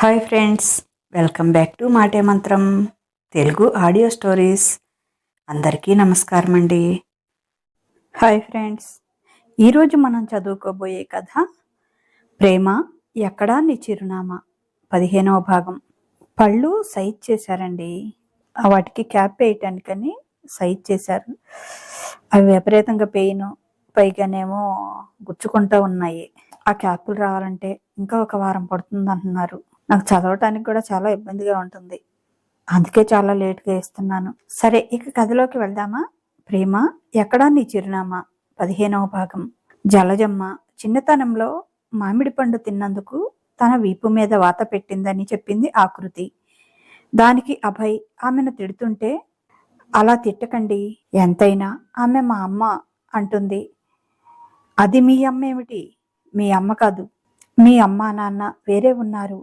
Hi friends welcome back to Maate Mantram Telugu audio stories. అందరికీ నమస్కారం అండి. Hi friends ఈరోజు మనం చదువుకోబోయే కథ ప్రేమ ఎక్కడా నీ చిరునామా? పదిహేనవ భాగం. పళ్ళు సైజ్ చేశారండి. వాటికి క్యాప్ వేయటానికని సైజ్ చేశారు. అవి విపరీతంగా పెయిన్ పైగానేమో గుచ్చుకుంటూ ఉన్నాయి. ఆ క్యాపులు రావాలంటే ఇంకా ఒక వారం పడుతుంది అంటున్నారు నాకు చదవటానికి కూడా చాలా ఇబ్బందిగా ఉంటుంది. అందుకే చాలా లేట్గా ఇస్తున్నాను సరే ఇక కథలోకి వెళ్దామా? ప్రేమ ఎక్కడా నీ చిరునామా? పదిహేనవ భాగం. జలజమ్మ చిన్నతనంలో మామిడి పండు తిన్నందుకు తన వీపు మీద వాత పెట్టిందని చెప్పింది ఆకృతి దానికి అభయ్ ఆమెను తిడుతుంటే అలా తిట్టకండి ఎంతైనా ఆమె మా అమ్మ అంటుంది. అది మీ అమ్మ ఏమిటి? మీ అమ్మ కాదు. మీ అమ్మ నాన్న వేరే ఉన్నారు.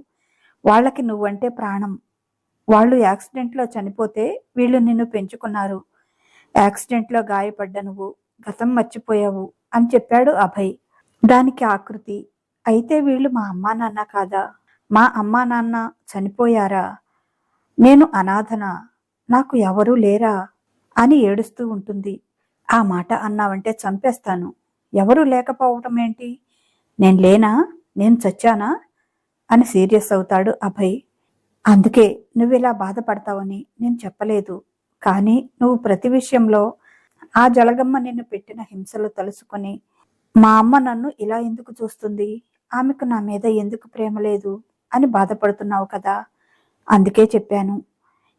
వాళ్ళకి నువ్వంటే ప్రాణం. వాళ్ళు యాక్సిడెంట్లో చనిపోతే వీళ్ళు నిన్ను పెంచుకున్నారు. యాక్సిడెంట్లో గాయపడ్డ నువ్వు గతం మర్చిపోయావు అని చెప్పాడు అభయ్. దానికి ఆకృతి అయితే వీళ్ళు మా అమ్మా నాన్న కాదా? మా అమ్మా నాన్న చనిపోయారా? నేను అనాథన? నాకు ఎవరూ లేరా? అని ఏడుస్తూ ఉంటుంది. ఆ మాట అన్నావంటే చంపేస్తాను. ఎవరూ లేకపోవటం ఏంటి? నేను లేనా? నేను చచ్చానా? అని సీరియస్ అవుతాడు అభయ్. అందుకే నువ్వు ఇలా బాధపడతావని నేను చెప్పలేదు. కానీ నువ్వు ప్రతి విషయంలో ఆ జలగమ్మ నిన్ను పెట్టిన హింసలు తలుసుకొని మా అమ్మ నన్ను ఇలా ఎందుకు చూస్తుంది? ఆమెకు నా మీద ఎందుకు ప్రేమ లేదు? అని బాధపడుతున్నావు కదా? అందుకే చెప్పాను.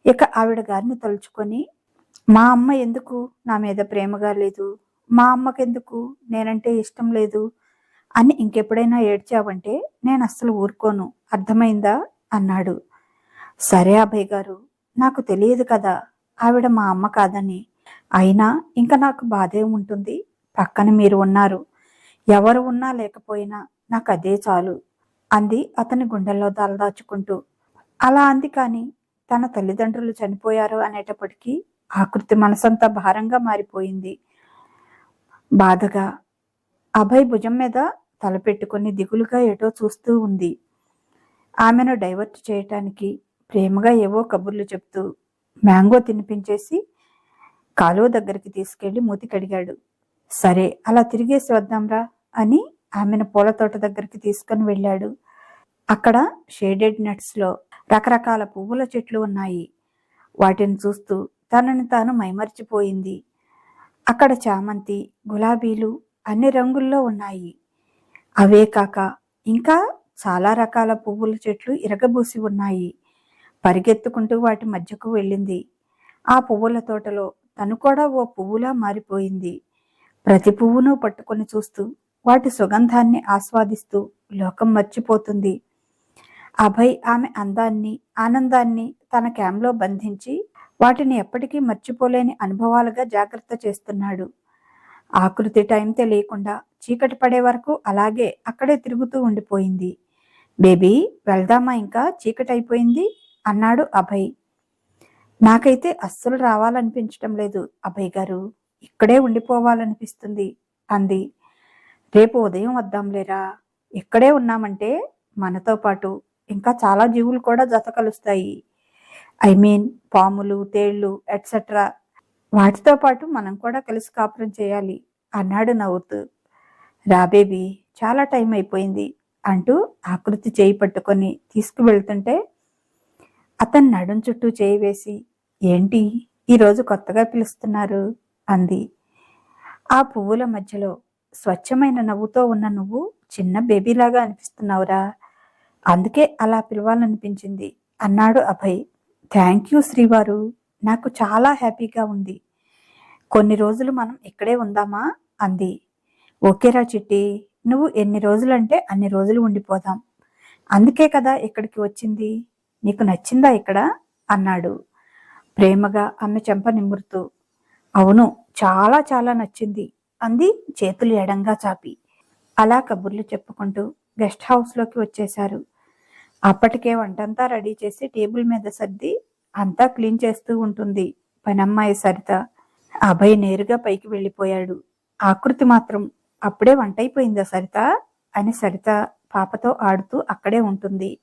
ఇక ఆవిడ గారిని తలుచుకొని మా అమ్మ ఎందుకు నా మీద ప్రేమగా లేదు? మా అమ్మకెందుకు? నేనంటే ఇష్టం లేదు. అని ఇంకెప్పుడైనా ఏడ్చావంటే నేను అస్సలు ఊరుకోను. అర్థమైందా? అన్నాడు. సరే అభయ్ గారు నాకు తెలియదు కదా ఆవిడ మా అమ్మ కాదని. అయినా ఇంకా నాకు బాధే ఉంటుంది. పక్కన మీరు ఉన్నారు. ఎవరు ఉన్నా లేకపోయినా నాకు అదే చాలు అంది అతని గుండెల్లో దాల్దాచుకుంటూ. అలా అంది కానీ తన తల్లిదండ్రులు చనిపోయారు అనేటప్పటికీ ఆకృతి మనసంతా భారంగా మారిపోయింది. బాధగా అభయ్ భుజం మీద తలపెట్టుకుని దిగులుగా ఎటో చూస్తూ ఉంది. ఆమెను డైవర్ట్ చేయటానికి ప్రేమగా ఏవో కబుర్లు చెప్తూ మ్యాంగో తినిపించేసి కాలువ దగ్గరికి తీసుకెళ్ళి మూతి కడిగాడు. సరే అలా తిరిగేసి వద్దాంరా అని ఆమెను పూల తోట దగ్గరికి తీసుకుని వెళ్ళాడు. అక్కడ షేడెడ్ నట్స్లో రకరకాల పువ్వుల చెట్లు ఉన్నాయి. వాటిని చూస్తూ తనని తాను మైమర్చిపోయింది. అక్కడ చామంతి గులాబీలు అన్ని రంగుల్లో ఉన్నాయి. అవే కాక ఇంకా చాలా రకాల పువ్వుల చెట్లు ఇరగబూసి ఉన్నాయి. పరిగెత్తుకుంటూ వాటి మధ్యకు వెళ్ళింది. ఆ పువ్వుల తోటలో తను కూడా ఓ పువ్వులా మారిపోయింది. ప్రతి పువ్వును పట్టుకొని చూస్తూ వాటి సుగంధాన్ని ఆస్వాదిస్తూ లోకం మర్చిపోతుంది. అభయ్ ఆమె అందాన్ని ఆనందాన్ని తన క్యాంలో బంధించి వాటిని ఎప్పటికీ మర్చిపోలేని అనుభవాలుగా జాగ్రత్త చేస్తున్నాడు. ఆకృతి టైం తెలియకుండా చీకటి పడే వరకు అలాగే అక్కడే తిరుగుతూ ఉండిపోయింది. బేబీ వెళ్దామా ఇంకా? చీకటి అయిపోయింది? అన్నాడు అభయ్. నాకైతే అస్సలు రావాలనిపించటం లేదు అభయ్ గారు. ఇక్కడే ఉండిపోవాలనిపిస్తుంది అంది. రేపు ఉదయం వద్దాంలేరా? ఇక్కడే ఉన్నామంటే మనతో పాటు ఇంకా చాలా జీవులు కూడా జత కలుస్తాయి. ఐ మీన్ పాములు తేళ్ళు ఎట్సెట్రా వాటితో పాటు మనం కూడా కలిసి కాపురం చేయాలి. అన్నాడు నవ్వుతూ. రా బేబీ చాలా టైం అయిపోయింది అంటూ ఆకృతి చేయి పట్టుకొని తీసుకువెళ్తుంటే అతను నడుం చుట్టూ చేయి వేసి ఏంటి? ఈరోజు కొత్తగా పిలుస్తున్నారు? అంది. ఆ పువ్వుల మధ్యలో స్వచ్ఛమైన నవ్వుతో ఉన్న నువ్వు చిన్న బేబీలాగా అనిపిస్తున్నావురా. అందుకే అలా పిలవాలనిపించింది అన్నాడు అభయ్. థ్యాంక్ యూ శ్రీవారు నాకు చాలా హ్యాపీగా ఉంది. కొన్ని రోజులు మనం ఇక్కడే ఉందామా? అంది. ఓకేరా చిట్టి నువ్వు ఎన్ని రోజులంటే అన్ని రోజులు ఉండిపోదాం. అందుకే కదా ఇక్కడికి వచ్చింది. నీకు నచ్చిందా ఇక్కడ? అన్నాడు. ప్రేమగా ఆమె చెంప నిమురుతూ. అవును చాలా చాలా నచ్చింది అంది చేతులు ఎడంగా చాపి. అలా కబుర్లు చెప్పుకుంటూ గెస్ట్ హౌస్లోకి వచ్చేశారు. అప్పటికే వంటంతా రెడీ చేసి టేబుల్ మీద సర్ది అంతా క్లీన్ చేస్తూ ఉంటుంది పనమ్మాయి సరిత. అభయ్ నేరుగా పైకి వెళ్ళిపోయాడు. ఆకృతి మాత్రం అప్పుడే వంట అయిపోయిందా సరిత? అని సరిత పాపతో ఆడుతూ అక్కడే ఉంటుంది.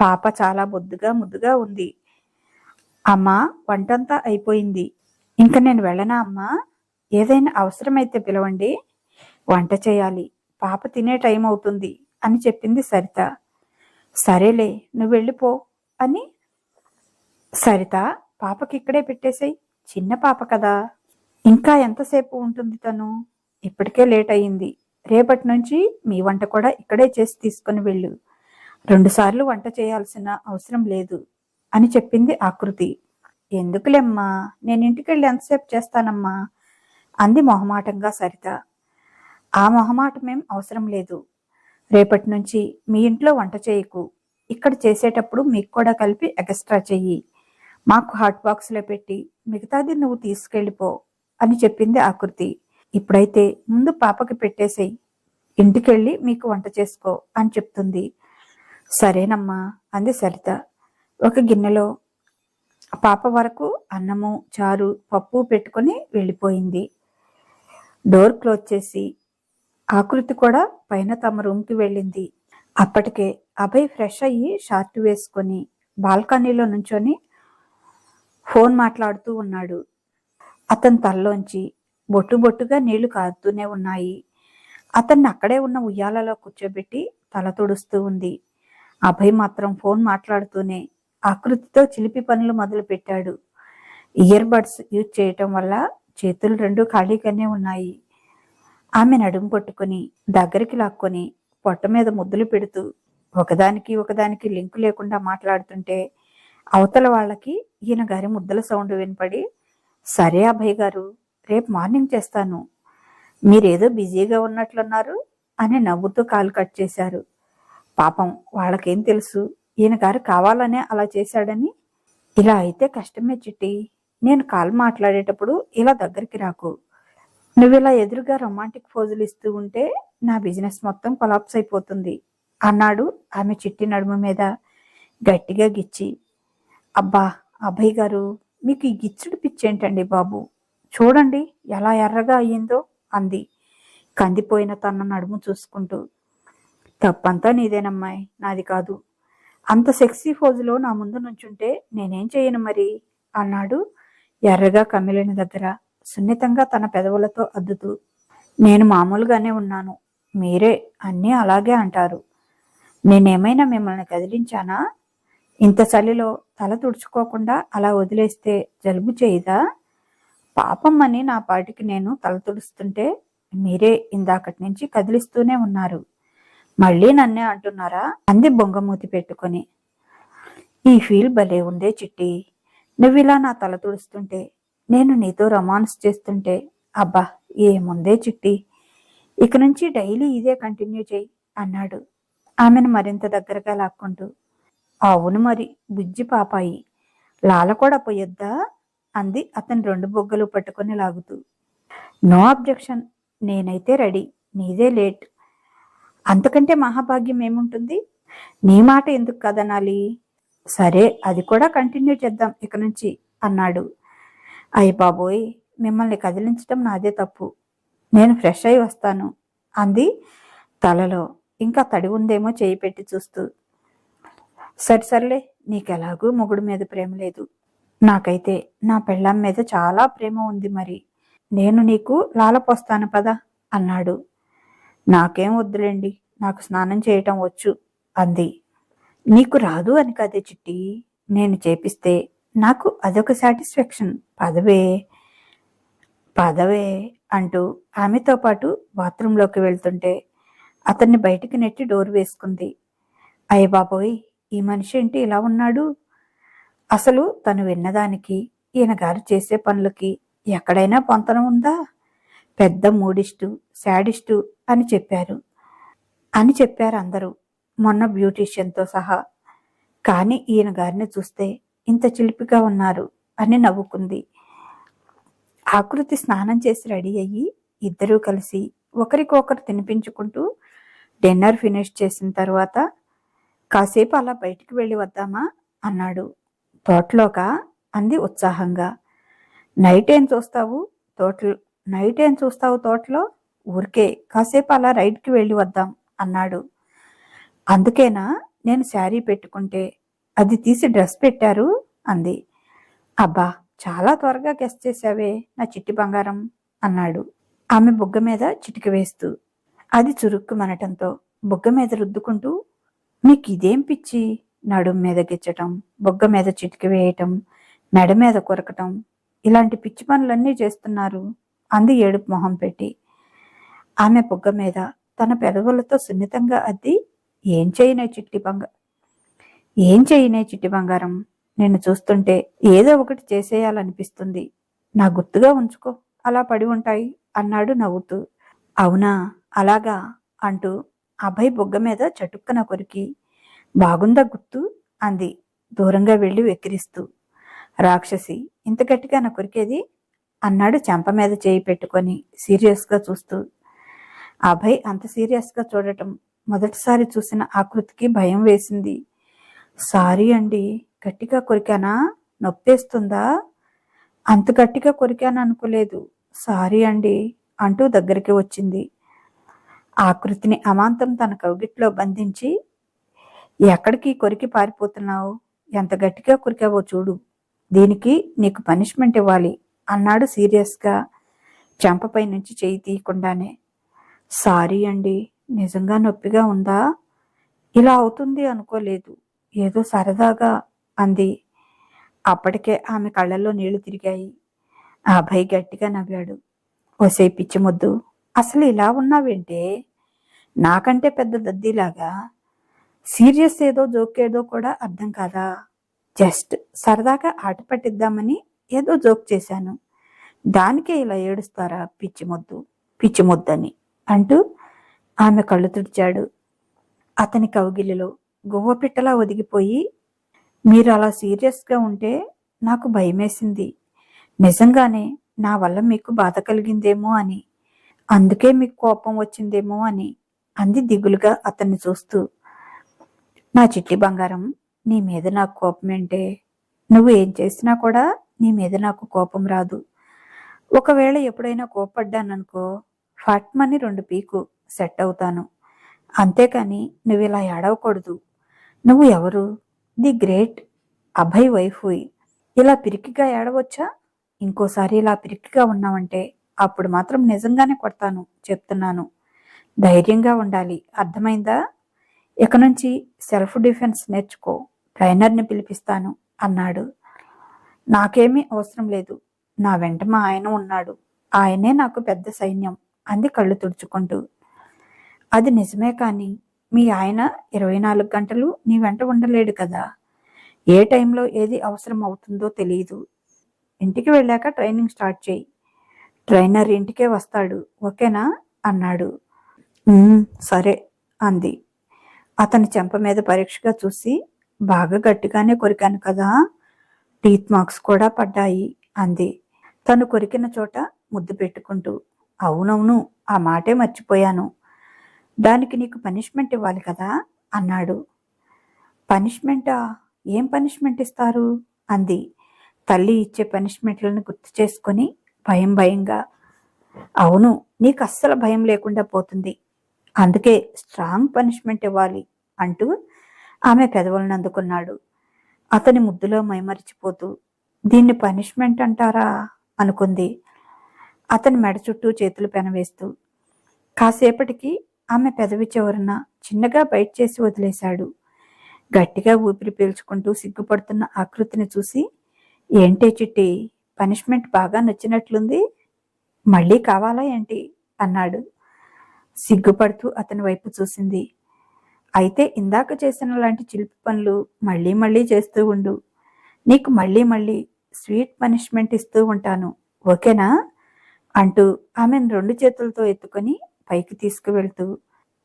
పాప చాలా బొద్దుగా ముద్దుగా ఉంది. అమ్మా వంటంతా అయిపోయింది. ఇంక నేను వెళ్ళనా అమ్మా? ఏదైనా అవసరమైతే పిలవండి. వంట చేయాలి. పాప తినే టైం అవుతుంది అని చెప్పింది సరిత. సరేలే నువ్వు వెళ్ళిపో అని సరిత పాపకి ఇక్కడే పెట్టేసాయి. చిన్న పాప కదా. ఇంకా ఎంతసేపు ఉంటుంది తను? ఇప్పటికే లేట్ అయ్యింది రేపటి నుంచి మీ వంట కూడా ఇక్కడే చేసి తీసుకుని వెళ్ళు. రెండుసార్లు వంట చేయాల్సిన అవసరం లేదు అని చెప్పింది ఆకృతి. ఎందుకులేమ్మా? నేను ఇంటికి వెళ్ళి ఎంతసేపు చేస్తానమ్మా? అంది మొహమాటంగా సరిత. ఆ మొహమాటమేం అవసరం లేదు. రేపటి నుంచి మీ ఇంట్లో వంట చేయకు. ఇక్కడ చేసేటప్పుడు మీకు కూడా కలిపి ఎక్స్ట్రా చెయ్యి. మాకు హాట్ బాక్స్లో పెట్టి మిగతాది నువ్వు తీసుకెళ్ళిపో. అని చెప్పింది ఆకృతి ఇప్పుడైతే ముందు పాపకి పెట్టేసేయి. ఇంటికెళ్ళి మీకు వంట చేసుకో అని చెప్తుంది. సరేనమ్మా అంది సరిత. ఒక గిన్నెలో పాప వరకు అన్నము చారు పప్పు పెట్టుకొని వెళ్ళిపోయింది. డోర్ క్లోజ్ చేసి ఆకృతి కూడా పైన తమ రూమ్కి వెళ్ళింది. అప్పటికే అభయ్ ఫ్రెష్ అయ్యి షార్ట్ వేసుకొని బాల్కనీలో నుంచొని ఫోన్ మాట్లాడుతూ ఉన్నాడు. అతని తల్లోంచి బొట్టు బొట్టుగా నీళ్ళు కారుతూనే ఉన్నాయి. అతన్ని అక్కడే ఉన్న ఉయ్యాలలో కూర్చోబెట్టి తల తుడుస్తూ ఉంది. అభయ్ మాత్రం ఫోన్ మాట్లాడుతూనే ఆకృతితో చిలిపి పనులు మొదలు పెట్టాడు ఇయర్ బడ్స్ యూజ్ చేయటం వల్ల చేతులు రెండు ఖాళీగానే ఉన్నాయి. ఆమె నడుము పట్టుకుని దగ్గరికి లాక్కొని పొట్ట మీద ముద్దులు పెడుతూ ఒకదానికి ఒకదానికి లింకు లేకుండా మాట్లాడుతుంటే అవతల వాళ్ళకి ఈయన గారి ముద్దల సౌండ్ వినపడి సరే అభయ్ గారు రేపు మార్నింగ్ చేస్తాను. మీరేదో బిజీగా ఉన్నట్లున్నారు అని నవ్వుతూ కాలు కట్ చేశారు. పాపం వాళ్ళకేం తెలుసు ఈయన గారు కావాలనే అలా చేశాడని. ఇలా అయితే కష్టమే చిట్టి నేను కాల్ మాట్లాడేటప్పుడు ఇలా దగ్గరికి రాకు. నువ్వు ఇలా ఎదురుగా రొమాంటిక్ ఫోజులు ఇస్తూ ఉంటే నా బిజినెస్ మొత్తం కొలాప్స్ అయిపోతుంది అన్నాడు ఆమె చిట్టి నడుము మీద గట్టిగా గిచ్చి. అబ్బా అభయ్ గారు మీకు ఈ గిచ్చుడు పిచ్చేంటండి బాబు? చూడండి ఎలా ఎర్రగా అయ్యిందో అంది. కందిపోయిన తన నడుము చూసుకుంటూ తప్పంతా నీదేనమ్మాయి నాది కాదు. అంత సెక్సీ ఫోజులో నా ముందు నుంచుంటే నేనేం చేయను మరి? అన్నాడు ఎర్రగా కమిలిన దగ్గర సున్నితంగా తన పెదవులతో అద్దుతూ. నేను మామూలుగానే ఉన్నాను. మీరే అన్నీ అలాగే అంటారు. నేనేమైనా మిమ్మల్ని కదిలించానా? ఇంత చలిలో తల తుడుచుకోకుండా అలా వదిలేస్తే జలుబు చేయదా? పాపమ్మని నా పాటికి నేను తల తుడుస్తుంటే మీరే ఇందాకటి నుంచి కదిలిస్తూనే ఉన్నారు. మళ్ళీ నన్నే అంటున్నారా? అంది బొంగమూతి పెట్టుకొని. ఈ ఫీల్ భలే ఉందే చిట్టి. నువ్విలా నా తల తుడుస్తుంటే నేను నీతో రొమాన్స్ చేస్తుంటే అబ్బా ఏముందే చిట్టి. ఇక నుంచి డైలీ ఇదే కంటిన్యూ చేయి అన్నాడు. ఆమెను మరింత దగ్గరగా లాక్కుంటూ అవును మరి బుజ్జి పాపాయి. లాల కూడా పోయొద్దా? అంది అతను రెండు బొగ్గలు పట్టుకొని లాగుతూ. నో అబ్జెక్షన్ నేనైతే రెడీ నీదే లేట్. అంతకంటే మహాభాగ్యం ఏముంటుంది? నీ మాట ఎందుకు కదనాలి? సరే అది కూడా కంటిన్యూ చేద్దాం ఇక నుంచి అన్నాడు. అయ్య బాబోయ్ మిమ్మల్ని కదిలించడం నాదే తప్పు. నేను ఫ్రెష్ అయి వస్తాను అంది తలలో. ఇంకా తడి ఉందేమో చేయి పెట్టి చూస్తూ. సరే సర్లే. నీకెలాగూ మొగుడు మీద ప్రేమ లేదు. నాకైతే నా పెళ్ళాం మీద చాలా ప్రేమ ఉంది మరి. నేను నీకు లాలపోస్తాను పదా అన్నాడు. నాకేం వద్దులేండి నాకు స్నానం చేయటం వచ్చు అంది. నీకు రాదు అని కదే చిట్టి నేను చేపిస్తే నాకు అదొక సాటిస్ఫాక్షన్. పదవే పదవే అంటూ ఆమెతో పాటు బాత్రూంలోకి వెళ్తుంటే అతన్ని బయటికి నెట్టి డోర్ వేసుకుంది. అయ్య బాబోయ్ ఈ మనిషి ఏంటి ఇలా ఉన్నాడు? అసలు తను విన్నదానికి ఈయన గారు చేసే పనులకి ఎక్కడైనా పొంతన ఉందా? పెద్ద మూడిస్టు శాడిస్టు అని చెప్పారు. అని చెప్పారు అందరూ. మొన్న బ్యూటీషియన్తో సహా. కానీ ఈయన గారిని చూస్తే ఇంత చిలిపిగా ఉన్నారు అని నవ్వుకుంది. ఆకృతి స్నానం చేసి రెడీ అయ్యి ఇద్దరూ కలిసి ఒకరికొకరు తినిపించుకుంటూ డిన్నర్ ఫినిష్ చేసిన తర్వాత కాసేపు అలా బయటికి వెళ్ళి వద్దామా? అన్నాడు. తోటలోక అంది ఉత్సాహంగా. నైట్ ఏం చూస్తావు తోటలో? నైట్ ఏం చూస్తావు తోటలో? ఊరికే కాసేపు అలా రైడ్కి వెళ్ళి వద్దాం అన్నాడు. అందుకేనా నేను శారీ పెట్టుకుంటే? అది తీసి డ్రెస్ పెట్టారు? అంది. అబ్బా చాలా త్వరగా గెస్ చేశావే నా చిట్టి బంగారం అన్నాడు. ఆమె బుగ్గ మీద చిటికి వేస్తూ. అది చురుక్కు మనటంతో బుగ్గ మీద రుద్దుకుంటూ మీకు ఇదేం పిచ్చి? నడుం మీద గిచ్చటం బుగ్గ మీద చిటికి వేయటం మెడ మీద కొరకటం ఇలాంటి పిచ్చి పనులన్నీ చేస్తున్నారు అంది ఏడుపు మొహం పెట్టి. ఆమె బుగ్గ మీద తన పెదవులతో సున్నితంగా అద్ది ఏం చేయనే చిట్టి బంగ ఏం చేయనే చిట్టి బంగారం? నిన్ను చూస్తుంటే ఏదో ఒకటి చేసేయాలనిపిస్తుంది. నా గుర్తుగా ఉంచుకో అలా పడి ఉంటాయి అన్నాడు నవ్వుతూ. అవునా అలాగా అంటూ అభయ్ బొగ్గ మీద చటుక్కన కొరికి బాగుందా గుర్తు అంది. దూరంగా వెళ్ళి వెక్కిరిస్తూ రాక్షసి ఇంత గట్టిగా నా కొరికేది? అన్నాడు చెంప మీద చేయి పెట్టుకొని సీరియస్గా చూస్తూ. అభయ్ అంత సీరియస్గా చూడటం మొదటిసారి చూసిన ఆకృతికి భయం వేసింది. సారీ అండి గట్టిగా కొరికానా? నొప్పేస్తుందా? అంత గట్టిగా కొరికాను అనుకోలేదు సారీ అండి అంటూ దగ్గరికి వచ్చింది. ఆకృతిని అమాంతం తన కౌగిట్లో బంధించి ఎక్కడికి కొరికి పారిపోతున్నావు? ఎంత గట్టిగా కొరికావో చూడు. దీనికి నీకు పనిష్మెంట్ ఇవ్వాలి అన్నాడు సీరియస్గా చెంపపై నుంచి చేయి తీయకుండానే. సారీ అండి. నిజంగా నొప్పిగా ఉందా? ఇలా అవుతుంది అనుకోలేదు. ఏదో సరదాగా అంది. అప్పటికే ఆమె కళ్ళల్లో నీళ్ళు తిరిగాయి. ఆ గట్టిగా నవ్వాడు. ఓసే పిచ్చిమొద్దు. అసలు ఇలా ఉన్నావేంటే? నాకంటే పెద్ద దద్దీలాగా సీరియస్ ఏదో జోకేదో కూడా అర్థం కాదా? జస్ట్ సరదాగా ఆట పట్టిద్దామని ఏదో జోక్ చేశాను. దానికే ఇలా ఏడుస్తారా పిచ్చి ముద్దు అంటూ ఆమె కళ్ళు తుడిచాడు. అతని కౌగిలిలో గువ్వ పిట్టలా ఒదిగిపోయి మీరు అలా సీరియస్గా ఉంటే నాకు భయమేసింది. నిజంగానే నా వల్ల మీకు బాధ కలిగిందేమో అని అందుకే మీకు కోపం వచ్చిందేమో అని అంది దిగులుగా అతన్ని చూస్తూ. నా చిట్టి బంగారం నీ మీద నాకు కోపం ఏంటే నువ్వు ఏం చేసినా కూడా నీ మీద నాకు కోపం రాదు. ఒకవేళ ఎప్పుడైనా కోపడ్డాననుకో ఫట్మని రెండు పీకు సెట్ అవుతాను. అంతేకాని నువ్వు ఇలా ఏడవకూడదు. నువ్వు ఎవరు? The great Abhay wife. ఇలా పిరికిగా ఏడవచ్చా? ఇంకోసారి ఇలా పిరికిగా ఉన్నావంటే అప్పుడు మాత్రం నిజంగానే కొడతాను చెప్తున్నాను. ధైర్యంగా ఉండాలి. అర్థమైందా? ఇక నుంచి సెల్ఫ్ డిఫెన్స్ నేర్చుకో. ట్రైనర్ని పిలిపిస్తాను అన్నాడు. నాకేమీ అవసరం లేదు. నా వెంట మా ఆయన ఉన్నాడు. ఆయనే నాకు పెద్ద సైన్యం అంది కళ్ళు తుడుచుకుంటూ. అది నిజమే కానీ మీ ఆయన ఇరవై నాలుగు గంటలు నీ వెంట ఉండలేడు కదా. ఏ టైంలో ఏది అవసరం అవుతుందో తెలియదు ఇంటికి వెళ్ళాక ట్రైనింగ్ స్టార్ట్ చేయి. ట్రైనర్ ఇంటికే వస్తాడు. ఓకేనా? అన్నాడు. సరే అంది. అతని చెంప మీద పరీక్షగా చూసి బాగా గట్టిగానే కొరికాను కదా టీత్ మార్క్స్ కూడా పడ్డాయి అంది. తను కొరికిన చోట ముద్దు పెట్టుకుంటూ అవునవును ఆ మాటే మర్చిపోయాను. దానికి నీకు పనిష్మెంట్ ఇవ్వాలి కదా అన్నాడు. పనిష్మెంటా? ఏం పనిష్మెంట్ ఇస్తారు? అంది. తల్లి ఇచ్చే పనిష్మెంట్లను గుర్తు చేసుకొని భయం భయంగా అవును నీకు అస్సలు భయం లేకుండా పోతుంది. అందుకే స్ట్రాంగ్ పనిష్మెంట్ ఇవ్వాలి అంటూ ఆమె పెదవులను అందుకున్నాడు. అతని ముద్దులో మైమరిచిపోతూ దీన్ని పనిష్మెంట్ అంటారా? అనుకుంది. అతని మెడ చుట్టూ చేతులు పెనవేస్తూ కాసేపటికి ఆమె పెదవి చివరన చిన్నగా బయట చేసి వదిలేశాడు. గట్టిగా ఊపిరి పీల్చుకుంటూ సిగ్గుపడుతున్న ఆకృతిని చూసి ఏంటే చిట్టి పనిష్మెంట్ బాగా నచ్చినట్లుంది మళ్ళీ కావాలా ఏంటి? అన్నాడు. సిగ్గుపడుతూ అతని వైపు చూసింది. అయితే ఇందాక చేసిన లాంటి చిలిపి పనులు మళ్ళీ మళ్ళీ చేస్తూ ఉండు. నీకు మళ్ళీ మళ్ళీ స్వీట్ పనిష్మెంట్ ఇస్తూ ఉంటాను ఓకేనా? అంటూ ఆమెను రెండు చేతులతో ఎత్తుకొని పైకి తీసుకువెళ్తూ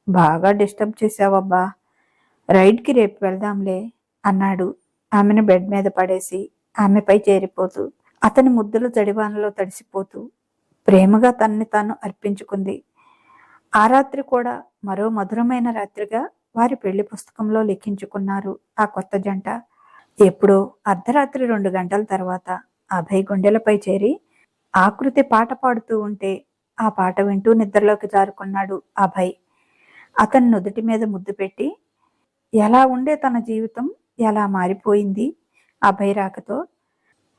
బాగా డిస్టర్బ్ చేసావబ్బా రైడ్కి రేపు వెళ్దాంలే అన్నాడు. ఆమెను బెడ్ మీద పడేసి ఆమెపై చేరిపోతూ అతని ముద్దలు జడివానలో తడిసిపోతూ ప్రేమగా తనని తాను అర్పించుకుంది. ఆ రాత్రి కూడా మరో మధురమైన రాత్రిగా వారి పెళ్ళి పుస్తకంలో లిఖించుకున్నారు ఆ కొత్త జంట. ఎప్పుడో అర్ధరాత్రి రెండు గంటల తర్వాత అభయ్ గుండెలపై చేరి ఆకృతి పాట పాడుతూ ఉంటే ఆ పాట వింటూ నిద్రలోకి జారుకున్నాడు అభయ్. అతని నుదుటి మీద ముద్దు పెట్టి ఎలా ఉండే తన జీవితం? ఎలా మారిపోయింది? అభయ్ రాకతో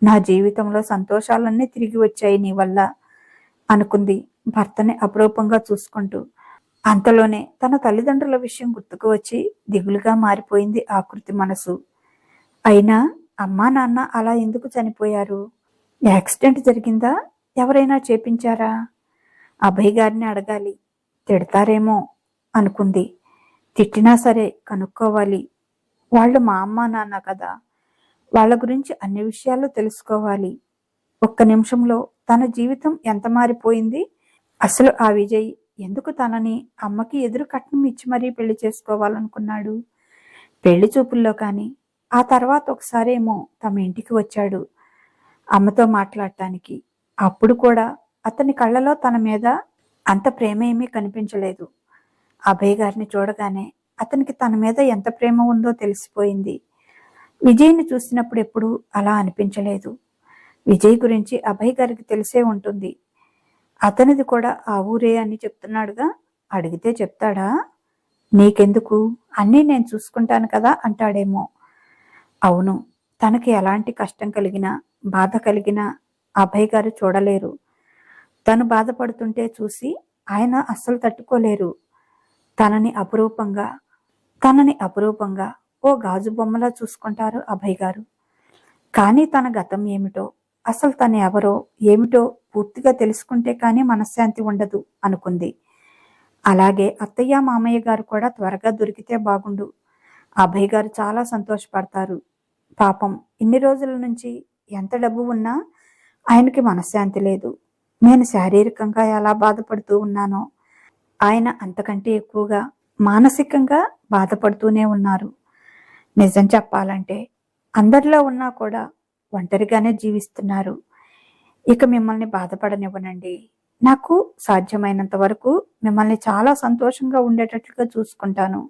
నా జీవితంలో సంతోషాలన్నీ తిరిగి వచ్చాయి నీ వల్ల అనుకుంది. భర్తని అపురూపంగా చూసుకుంటూ అంతలోనే తన తల్లిదండ్రుల విషయం గుర్తుకు వచ్చి దిగులుగా మారిపోయింది ఆకృతి మనసు. అయినా అమ్మా నాన్న అలా ఎందుకు చనిపోయారు? యాక్సిడెంట్ జరిగిందా? ఎవరైనా చేపించారా? అభయ్ గారిని అడగాలి. తిడతారేమో అనుకుంది. తిట్టినా సరే కనుక్కోవాలి. వాళ్ళు మా అమ్మ నాన్న కదా. వాళ్ళ గురించి అన్ని విషయాలు తెలుసుకోవాలి. ఒక్క నిమిషంలో తన జీవితం ఎంత మారిపోయింది? అసలు ఆ విజయ్ ఎందుకు తనని అమ్మకి ఎదురు కట్నం ఇచ్చి మరీ పెళ్ళి చేసుకోవాలనుకున్నాడు? పెళ్ళి చూపుల్లో కానీ ఆ తర్వాత ఒకసారేమో తమ ఇంటికి వచ్చాడు అమ్మతో మాట్లాడటానికి. అప్పుడు కూడా అతని కళ్ళలో తన మీద అంత ప్రేమ ఏమీ కనిపించలేదు. అభయ్ గారిని చూడగానే అతనికి తన మీద ఎంత ప్రేమ ఉందో తెలిసిపోయింది. విజయ్ని చూసినప్పుడు ఎప్పుడు అలా అనిపించలేదు. విజయ్ గురించి అభయ్ గారికి తెలిసే ఉంటుంది. అతనిది కూడా ఆ ఊరే అని చెప్తున్నాడుగా? అడిగితే చెప్తాడా? నీకెందుకు? అన్నీ నేను చూసుకుంటాను కదా అంటాడేమో. అవును తనకి ఎలాంటి కష్టం కలిగినా బాధ కలిగినా అభయ్ గారు చూడలేరు. తను బాధపడుతుంటే చూసి ఆయన అస్సలు తట్టుకోలేరు. తనని అపురూపంగా తనని అపురూపంగా ఓ గాజు బొమ్మలా చూసుకుంటారు అభయ్ గారు. కానీ తన గతం ఏమిటో అసలు తను ఎవరో ఏమిటో పూర్తిగా తెలుసుకుంటే కానీ మనశ్శాంతి ఉండదు అనుకుంది. అలాగే అత్తయ్య మామయ్య గారు కూడా త్వరగా దొరికితే బాగుండు. అభయ్ గారు చాలా సంతోషపడతారు. పాపం ఇన్ని రోజుల నుంచి ఎంత డబ్బు ఉన్నా ఆయనకి మనశ్శాంతి లేదు. నేను శారీరకంగా ఎలా బాధపడుతూ ఉన్నానో ఆయన అంతకంటే ఎక్కువగా మానసికంగా బాధపడుతూనే ఉన్నారు. నిజం చెప్పాలంటే అందరిలో ఉన్నా కూడా ఒంటరిగానే జీవిస్తున్నారు. ఇక మిమ్మల్ని బాధపడనివ్వనండి. నాకు సాధ్యమైనంత వరకు మిమ్మల్ని చాలా సంతోషంగా ఉండేటట్లుగా చూసుకుంటాను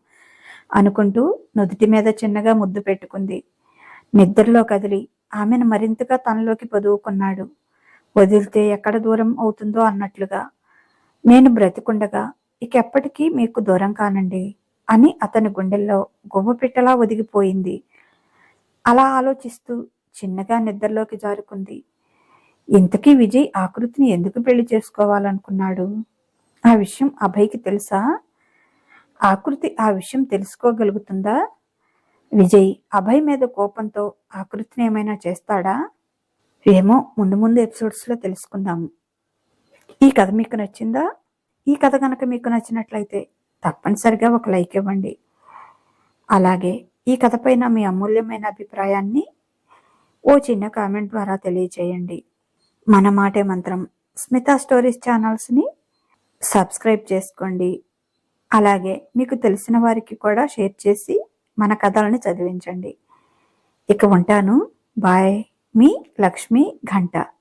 అనుకుంటూ నుదుటి మీద చిన్నగా ముద్దు పెట్టుకుంది. నిద్రలో కదిలి ఆమెను మరింతగా తనలోకి పొదువుకున్నాడు. వదిలితే ఎక్కడ దూరం అవుతుందో అన్నట్లుగా. నేను బ్రతికుండగా ఇకెప్పటికీ మీకు దూరం కానండి అని అతని గుండెల్లో గువ్వపిట్టలా ఒదిగిపోయింది. అలా ఆలోచిస్తూ చిన్నగా నిద్రలోకి జారుకుంది. ఇంతకీ విజయ్ ఆకృతిని ఎందుకు పెళ్ళి చేసుకోవాలనుకున్నాడు? ఆ విషయం అభయ్కి తెలుసా? ఆకృతి ఆ విషయం తెలుసుకోగలుగుతుందా? విజయ్ అభయ్ మీద కోపంతో ఆకృతిని ఏమైనా చేస్తాడా? ఏమో ముందు ముందు ఎపిసోడ్స్లో తెలుసుకుందాము ఈ కథ మీకు నచ్చిందా? ఈ కథ కనుక మీకు నచ్చినట్లయితే తప్పనిసరిగా ఒక లైక్ ఇవ్వండి. అలాగే ఈ కథపైన మీ అమూల్యమైన అభిప్రాయాన్ని ఓ చిన్న కామెంట్ ద్వారా తెలియచేయండి. మన మాటే మంత్రం. స్మిత స్టోరీస్ ఛానల్స్ని సబ్స్క్రైబ్ చేసుకోండి. అలాగే మీకు తెలిసిన వారికి కూడా షేర్ చేసి మన కథలను చదివించండి. ఇక ఉంటాను. బాయ్. మీ లక్ష్మి ఘంట.